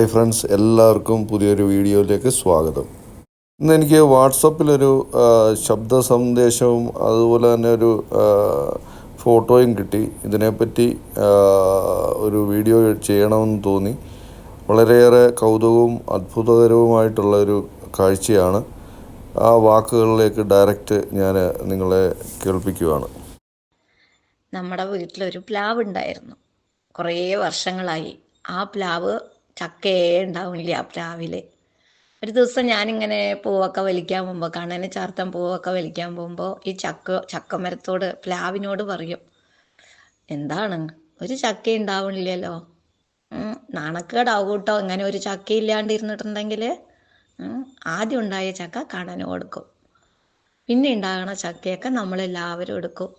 Hi friends എല്ലാവർക്കും പുതിയൊരു വീഡിയോയിലേക്ക് സ്വാഗതം. ഇന്ന് എനിക്ക് വാട്സപ്പിലൊരു ശബ്ദ സന്ദേശവും അതുപോലെ തന്നെ ഒരു ഫോട്ടോയും കിട്ടി. ഇതിനെപ്പറ്റി ഒരു വീഡിയോ ചെയ്യണമെന്ന് തോന്നി. വളരെയേറെ കൗതുകവും അത്ഭുതകരവുമായിട്ടുള്ള ഒരു കാഴ്ചയാണ്. ആ വാക്കുകളിലേക്ക് ഡയറക്റ്റ് ഞാൻ നിങ്ങളെ കേൾപ്പിക്കുകയാണ് നമ്മുടെ വീട്ടിലൊരു പ്ലാവ് ഉണ്ടായിരുന്നു. കുറേ വർഷങ്ങളായി. ആ പ്ലാവ് ചക്കയേ ഉണ്ടാവില്ല രാവിലെ. ഒരു ദിവസം ഞാനിങ്ങനെ പൂവൊക്കെ വലിക്കാൻ പോകുമ്പോൾ കണ്ണനെ ചാർത്താൻ പൂവൊക്കെ വലിക്കാൻ പോകുമ്പോൾ ഈ ചക്ക ചക്കമരത്തോട് പ്ലാവിനോട് പറയും എന്താണ്? ഒരു ചക്ക ഉണ്ടാവണില്ലല്ലോ. നാണക്കേടാവും കേട്ടോ ഇങ്ങനെ ഒരു ചക്ക ഇല്ലാണ്ട് ഇരുന്നിട്ടുണ്ടെങ്കിൽ ആദ്യം ഉണ്ടായ ചക്ക കണ്ണന് കൊടുക്കും. പിന്നെ ഉണ്ടാകണ ചക്കയൊക്കെ നമ്മളെല്ലാവരും എടുക്കും.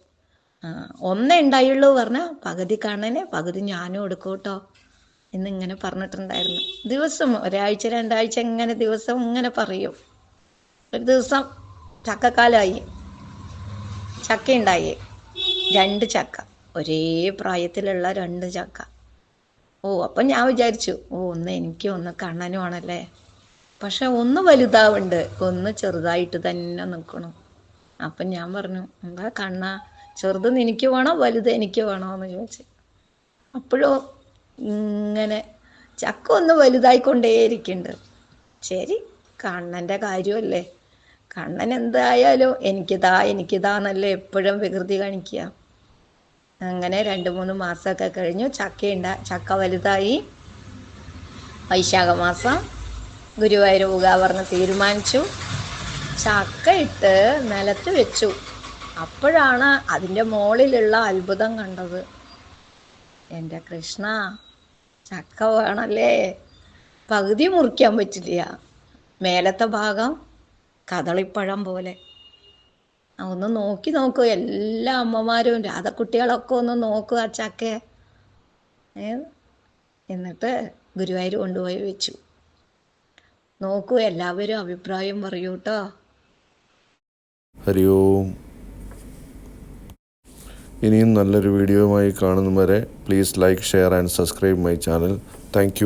ഒന്നേ ഉണ്ടായുള്ളൂ പറഞ്ഞാൽ പകുതി കണ്ണന് പകുതി ഞാനും എടുക്കും കേട്ടോ. എന്നിങ്ങനെ പറഞ്ഞിട്ടുണ്ടായിരുന്നു. ദിവസം ഒരാഴ്ച രണ്ടാഴ്ച ഇങ്ങനെ ദിവസം ഇങ്ങനെ പറയും. ഒരു ദിവസം ചക്കക്കാലമായി ചക്ക ഉണ്ടായി രണ്ട് ചക്ക. ഒരേ പ്രായത്തിലുള്ള രണ്ട് ചക്ക. ഓ അപ്പം ഞാൻ വിചാരിച്ചു ഓ ഒന്ന് എനിക്ക് ഒന്ന് കണ്ണനും ആണല്ലേ പക്ഷെ ഒന്ന് വലുതാവുണ്ട്. ഒന്ന് ചെറുതായിട്ട് തന്നെ നിൽക്കണം. അപ്പം ഞാൻ പറഞ്ഞു എന്താ കണ്ണ? ചെറുത് എനിക്ക് വേണോ? വലുത് എനിക്ക് വേണോ? എന്ന് ചോദിച്ചു. അപ്പോഴും ഇങ്ങനെ ചക്ക ഒന്ന് വലുതായിക്കൊണ്ടേയിരിക്കുന്നുണ്ട് ശരി കണ്ണന്റെ കാര്യമല്ലേ? കണ്ണൻ എന്തായാലും എനിക്കിതാ എനിക്കിതാന്നല്ലേ എപ്പോഴും വികൃതി കാണിക്കുക. അങ്ങനെ രണ്ട് മൂന്ന് മാസമൊക്കെ കഴിഞ്ഞു ചക്കയുണ്ട ചക്ക വലുതായി. വൈശാഖ മാസം ഗുരുവായൂർ പോകാൻ പറഞ്ഞ് തീരുമാനിച്ചു. ചക്ക ഇട്ട് നിലത്ത് വെച്ചു. അപ്പോഴാണ് അതിന്റെ മുകളിലുള്ള അത്ഭുതം കണ്ടത്. എന്റെ കൃഷ്ണ ചക്ക വേണല്ലേ? പകുതി മുറിക്കാൻ പറ്റില്ല. മേലത്തെ ഭാഗം കദളിപ്പഴം പോലെ. ഒന്ന് നോക്കി നോക്കൂ എല്ലാ അമ്മമാരും രാധക്കുട്ടികളൊക്കെ ഒന്ന് നോക്കുക ആ ചക്ക ഏ? എന്നിട്ട് ഗുരുവായൂർ കൊണ്ടുപോയി വെച്ചു. നോക്കൂ എല്ലാവരും അഭിപ്രായം പറയൂട്ടോ ഹരി ഓം ഇനിയും നല്ലൊരു വീഡിയോയുമായി കാണുന്നവരെ please like share and subscribe my channel thank